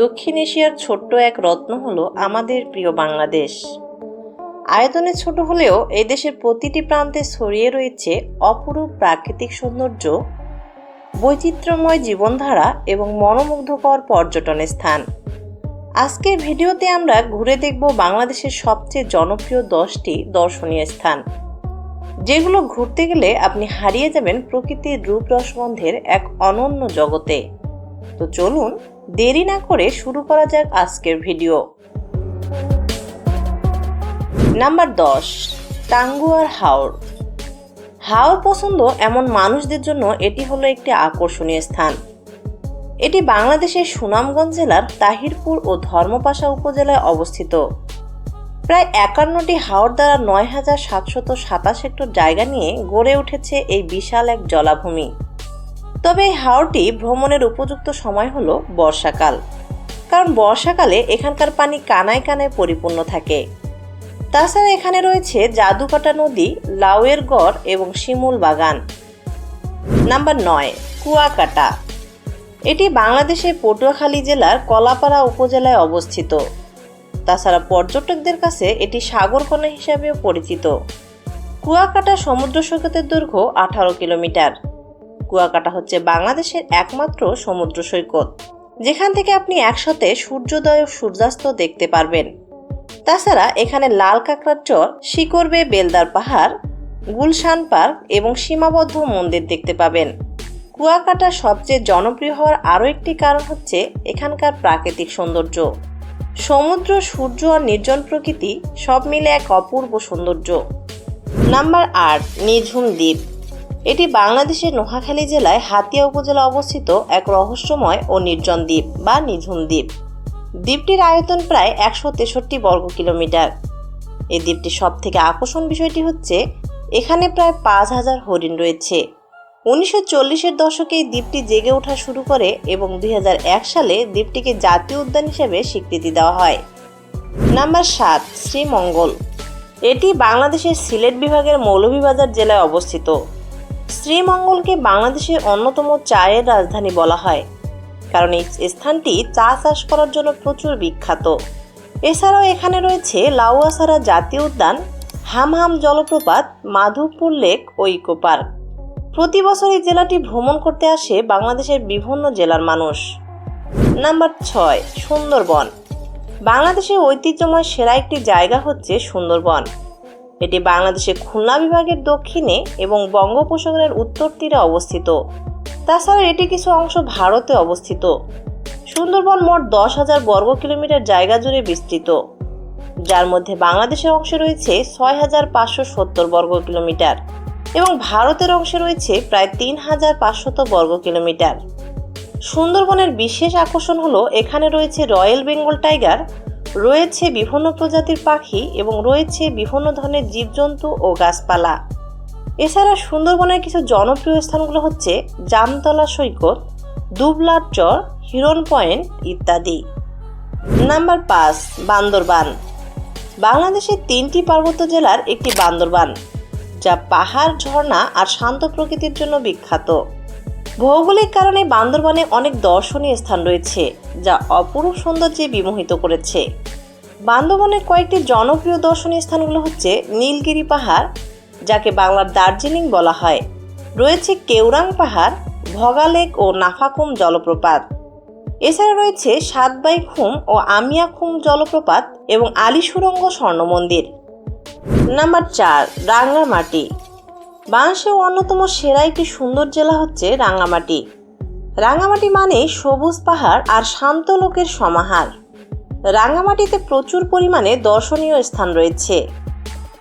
দক্ষিণ এশিয়ার ছোট্ট এক রত্ন হলো আমাদের প্রিয় বাংলাদেশ। আয়তনে ছোট হলেও এই দেশের প্রতিটি প্রান্তে ছড়িয়ে রয়েছে অপরূপ প্রাকৃতিক সৌন্দর্য, বৈচিত্র্যময় জীবনধারা এবং মনোমুগ্ধকর পর্যটন স্থান। আজকের ভিডিওতে আমরা ঘুরে দেখব বাংলাদেশের সবচেয়ে জনপ্রিয় দশটি দর্শনীয় স্থান, যেগুলো ঘুরতে গেলে আপনি হারিয়ে যাবেন প্রকৃতির রূপ রসগন্ধের এক অনন্য জগতে। তো চলুন দেরি না করে শুরু করা যাক আজকের ভিডিও। নাম্বার দশ টাঙ্গুয়ার হাওর। হাওর পছন্দ এমন মানুষদের জন্য এটি হলো একটি আকর্ষণীয় স্থান। এটি বাংলাদেশের সুনামগঞ্জ জেলার তাহিরপুর ও ধর্মপাশা উপজেলায় অবস্থিত। প্রায় একান্নটি হাওর দ্বারা নয় হাজার সাতশত সাতাশ হেক্টর জায়গা নিয়ে গড়ে উঠেছে এই বিশাল এক জলাভূমি। তবে এই হাওরটি ভ্রমণের উপযুক্ত সময় হলো বর্ষাকাল। কারণ বর্ষাকালে এখানকার পানি কানায় কানায় পরিপূর্ণ থাকে। তাছাড়া এখানে রয়েছে জাদুকাটা নদী, লাউয়ের গড় এবং শিমুল বাগান। নাম্বার নয়, কুয়াকাটা। এটি বাংলাদেশের পটুয়াখালী জেলার কলাপাড়া উপজেলায় অবস্থিত। তাছাড়া পর্যটকদের কাছে এটি সাগরকণা হিসাবেও পরিচিত। কুয়াকাটা সমুদ্র সৈকতের দৈর্ঘ্য আঠারো কিলোমিটার। কুয়াকাটা হচ্ছে বাংলাদেশের একমাত্র সমুদ্র সৈকত, যেখান থেকে আপনি একসাথে সূর্যোদয় ও সূর্যাস্ত দেখতে পারবেন। তাছাড়া এখানে লাল কাঁকড়ার চর শিকরবে বেলদার পাহাড়, গুলশান পার্ক এবং সীমাবদ্ধ মন্দির দেখতে পাবেন। কুয়াকাটা সবচেয়ে জনপ্রিয় হওয়ার আরও একটি কারণ হচ্ছে এখানকার প্রাকৃতিক সৌন্দর্য। সমুদ্র, সূর্য আর নির্জন প্রকৃতি সব মিলে এক অপূর্ব সৌন্দর্য। নাম্বার আট, নিঝুম দ্বীপ। এটি বাংলাদেশের নোয়াখালী জেলায় হাতিয়া উপজেলা অবস্থিত এক রহস্যময় ও নির্জন দ্বীপ বা নিঝুম দ্বীপ। দ্বীপটির আয়তন প্রায় একশো তেষট্টি বর্গ কিলোমিটার। এই দ্বীপটির সব থেকে আকর্ষণ বিষয়টি হচ্ছে, এখানে প্রায় পাঁচ হাজার হরিণ রয়েছে। উনিশশো চল্লিশের দশকে দ্বীপটি জেগে ওঠা শুরু করে এবং দুই হাজার এক সালে দ্বীপটিকে জাতীয় উদ্যান হিসেবে স্বীকৃতি দেওয়া হয়। নাম্বার সাত, শ্রীমঙ্গল। এটি বাংলাদেশের সিলেট বিভাগের মৌলভীবাজার জেলায় অবস্থিত। শ্রীমঙ্গলকে বাংলাদেশের অন্যতম চায়ের রাজধানী বলা হয়, কারণ এই স্থানটি চা চাষ করার জন্য প্রচুর বিখ্যাত। এছাড়াও এখানে রয়েছে লাউয়াসারা জাতীয় উদ্যান, হামহাম জলপ্রপাত, মাধবপুর লেক ও ইকো পার্ক। প্রতি বছর এই জেলাটি ভ্রমণ করতে আসে বাংলাদেশের বিভিন্ন জেলার মানুষ। নাম্বার ছয়, সুন্দরবন। বাংলাদেশের ঐতিহ্যময় সেরা একটি জায়গা হচ্ছে সুন্দরবন। এটি বাংলাদেশের খুলনা বিভাগের দক্ষিণে এবং বঙ্গোপসাগরের উত্তর তীরে অবস্থিত। তাছাড়া এটি কিছু অংশ ভারতে অবস্থিত। সুন্দরবন মোট দশ হাজার বর্গ কিলোমিটার জায়গা জুড়ে বিস্তৃত। যার মধ্যে বাংলাদেশের অংশে রয়েছে ছয় হাজার পাঁচশো সত্তর বর্গ কিলোমিটার এবং ভারতের অংশে রয়েছে প্রায় তিন হাজার পাঁচশত বর্গ কিলোমিটার। সুন্দরবনের বিশেষ আকর্ষণ হলো এখানে রয়েছে রয়্যাল বেঙ্গল টাইগার রয়েছে বিভিন্ন প্রজাতির পাখি এবং রয়েছে বিভিন্ন ধরনের জীবজন্তু ও গাছপালা। এছাড়া সুন্দরবনের কিছু জনপ্রিয় স্থানগুলো হচ্ছে জামতলা সৈকত, দুবলার চর হিরন পয়েন্ট ইত্যাদি। নাম্বার পাঁচ, বান্দরবান। বাংলাদেশের তিনটি পার্বত্য জেলার একটি বান্দরবান, যা পাহাড়, ঝর্ণা আর শান্ত প্রকৃতির জন্য বিখ্যাত। ভৌগোলিক কারণে বান্দরবানে অনেক দর্শনীয় স্থান রয়েছে, যা অপরূপ সৌন্দর্যে বিমোহিত করেছে। বান্দরবনের কয়েকটি জনপ্রিয় দর্শনীয় স্থানগুলো হচ্ছে নীলগিরি পাহাড়, যাকে বাংলার দার্জিলিং বলা হয়। রয়েছে কেউরাং পাহাড়, ভগালেক ও নাফাকুম জলপ্রপাত। এছাড়া রয়েছে সাতবাই খুম ও আমিয়া খুম জলপ্রপাত এবং আলী সুরঙ্গ স্বর্ণ মন্দির নাম্বার চার, রাঙ্গামাটি। বাংলাদেশের অন্যতম সেরা একটি সুন্দর জেলা হচ্ছে রাঙ্গামাটি। রাঙ্গামাটি মানে সবুজ পাহাড় আর শান্ত লোকের সমাহার। রাঙ্গামাটিতে প্রচুর পরিমাণে দর্শনীয় স্থান রয়েছে।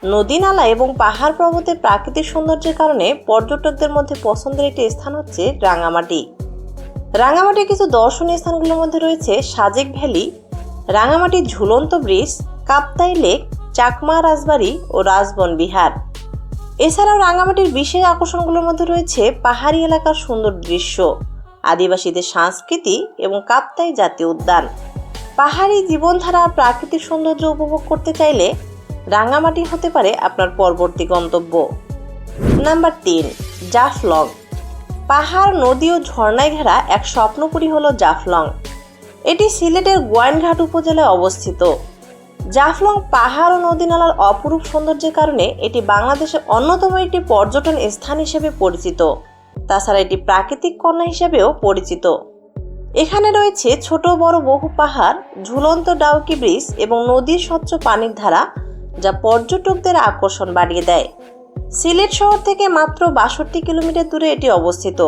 নদী নালা এবং পাহাড় পর্বতের প্রাকৃতিক সৌন্দর্যের কারণে পর্যটকদের মধ্যে পছন্দের একটি স্থান হচ্ছে রাঙ্গামাটি। রাঙ্গামাটির কিছু দর্শনীয় স্থানগুলোর মধ্যে রয়েছে সাজেক ভ্যালি, রাঙ্গামাটির ঝুলন্ত ব্রিজ, কাপ্তাই লেক, চাকমা রাজবাড়ি ও রাজবন বিহার এছাড়াও রাঙ্গামাটির বিশেষ আকর্ষণগুলোর মধ্যে রয়েছে পাহাড়ি এলাকার সুন্দর দৃশ্য, আদিবাসীদের সংস্কৃতি এবং কাপ্তাই জাতীয় উদ্যান। পাহাড়ি জীবনধারা প্রাকৃতিক সৌন্দর্য উপভোগ করতে চাইলে রাঙ্গামাটি হতে পারে আপনার পরবর্তী গন্তব্য। নাম্বার তিন, জাফলং। পাহাড়, নদী ও ঝর্ণায় ঘেরা এক স্বপ্নপুরী হল জাফলং। এটি সিলেটের গোয়াইনঘাট উপজেলায় অবস্থিত। জাফলং পাহাড় ও নদীনালার অপরূপ সৌন্দর্যের কারণে এটি বাংলাদেশের অন্যতম একটি পর্যটন স্থান হিসেবে পরিচিত। তাছাড়া এটি প্রাকৃতিক কন্যা হিসেবেও পরিচিত। এখানে রয়েছে ছোট বড় বহু পাহাড়, ঝুলন্ত ডাউকি ব্রিজ এবং নদীর স্বচ্ছ পানির ধারা, যা পর্যটকদের আকর্ষণ বাড়িয়ে দেয়। সিলেট শহর থেকে মাত্র বাষট্টি কিলোমিটার দূরে এটি অবস্থিত।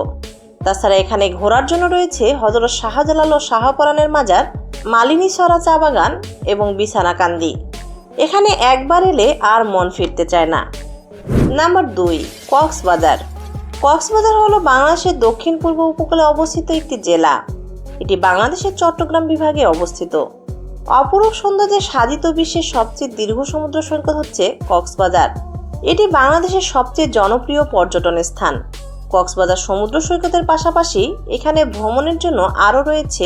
তাছাড়া এখানে ঘোরার জন্য রয়েছে হজরত শাহজালাল ও শাহপরানের মাজার মালিনী সরা চা বাগান এবং বিছানাকান্দি। এখানে একবার এলে আর মন ফিরতে চায় না। নাম্বার দুই, কক্সবাজার। কক্সবাজার হলো বাংলাদেশের দক্ষিণ পূর্ব উপকূলে অবস্থিত একটি জেলা। এটি বাংলাদেশের চট্টগ্রাম বিভাগে অবস্থিত। অপরূপ সৌন্দর্যে সাজিত বিশ্বের সবচেয়ে দীর্ঘ সমুদ্র সৈকত হচ্ছে কক্সবাজার। এটি বাংলাদেশের সবচেয়ে জনপ্রিয় পর্যটন স্থান। কক্সবাজার সমুদ্র সৈকতের পাশাপাশি এখানে ভ্রমণের জন্য আরও রয়েছে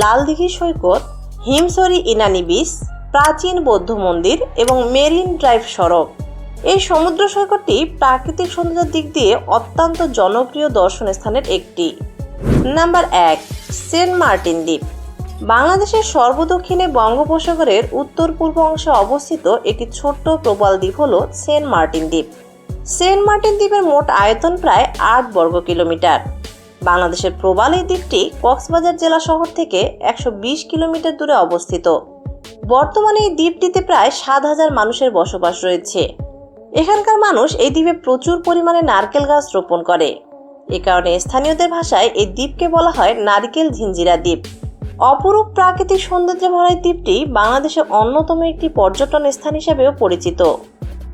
লালদিঘি সৈকত, হিমসরি ইনানি বিচ, প্রাচীন বৌদ্ধ মন্দির এবং মেরিন ড্রাইভ সড়ক। এই সমুদ্র সৈকতটি প্রাকৃতিক সৌন্দর্যের দিক দিয়ে অত্যন্ত জনপ্রিয় দর্শন স্থানের একটি। নাম্বার এক, সেন্ট মার্টিন দ্বীপ। বাংলাদেশের সর্বদক্ষিণে বঙ্গোপসাগরের উত্তর পূর্ব অংশে অবস্থিত একটি ছোট্ট প্রবাল দ্বীপ হল সেন্ট মার্টিন দ্বীপ। সেন্ট মার্টিন দ্বীপের মোট আয়তন প্রায় আট বর্গ কিলোমিটার। বাংলাদেশের প্রবাল এই দ্বীপটি কক্সবাজার জেলা শহর থেকে একশো বিশ কিলোমিটার দূরে অবস্থিত। বর্তমানে এই দ্বীপটিতে প্রায় সাত হাজার মানুষের বসবাস রয়েছে। এখানকার মানুষ এই দ্বীপে প্রচুর পরিমাণে নারকেল গাছ রোপণ করে। এ কারণে স্থানীয়দের ভাষায় এই দ্বীপকে বলা হয় নারকেল ঝিঞ্জিরা দ্বীপ। অপরূপ প্রাকৃতিক সৌন্দর্যে ভরা এই দ্বীপটি বাংলাদেশের অন্যতম একটি পর্যটন স্থান হিসেবেও পরিচিত।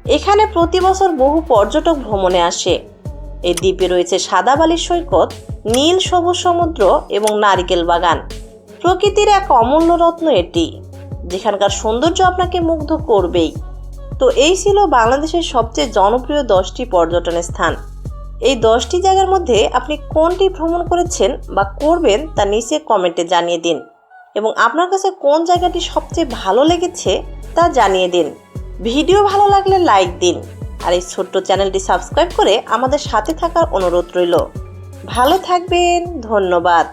এখানে প্রতি বছর বহু পর্যটক ভ্রমণে আসে। এই দ্বীপে রয়েছে সাদা বালির সৈকত, নীল সবুজ সমুদ্র এবং নারিকেল বাগান। প্রকৃতির এক অমূল্য রত্ন এটি। যেখানকার সৌন্দর্য আপনাকে মুগ্ধ করবেই। তো এই ছিল বাংলাদেশের সবচেয়ে জনপ্রিয় দশটি পর্যটন স্থান। এই দশটি জায়গার মধ্যে আপনি কোনটি ভ্রমণ করেছেন বা করবেন তা নিচে কমেন্টে জানিয়ে দিন। এবং আপনার কাছে কোন জায়গাটি সবচেয়ে ভালো লেগেছে তা জানিয়ে দিন। ভিডিও ভালো লাগলে লাইক দিন আর এই ছোট্ট চ্যানেলটি সাবস্ক্রাইব করে আমাদের সাথে থাকার অনুরোধ রইল। ভালো থাকবেন, ধন্যবাদ।